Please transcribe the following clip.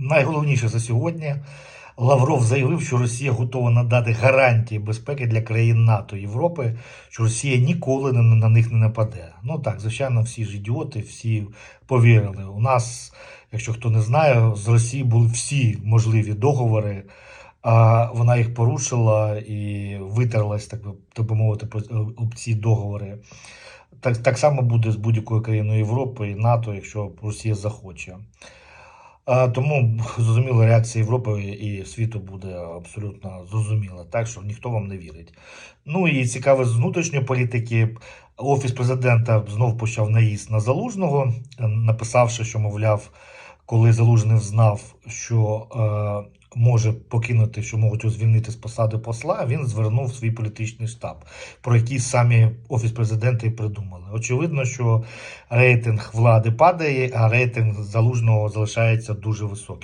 Найголовніше за сьогодні. Лавров заявив, що Росія готова надати гарантії безпеки для країн НАТО і Європи, що Росія ніколи на, них не нападе. Ну так, звичайно, всі ж ідіоти, всі повірили. У нас, якщо хто не знає, з Росії були всі можливі договори, а вона їх порушила і витерлась, так би мовити, об ці договори. Так, так само буде з будь-якою країною Європи і НАТО, якщо Росія захоче. Тому зрозуміло, реакція Європи і світу буде абсолютно зрозуміла, так що ніхто вам не вірить. Ну і цікаве з внутрішньої політики. Офіс президента знов почав наїзд на залужного, написавши, що мовляв, коли залужний знав, що е, може покинути, що можуть звільнити з посади посла, він звернув свій політичний штаб, про який самі офіс президента і придумали. Очевидно, що рейтинг влади падає, а рейтинг залужного залишається дуже високим.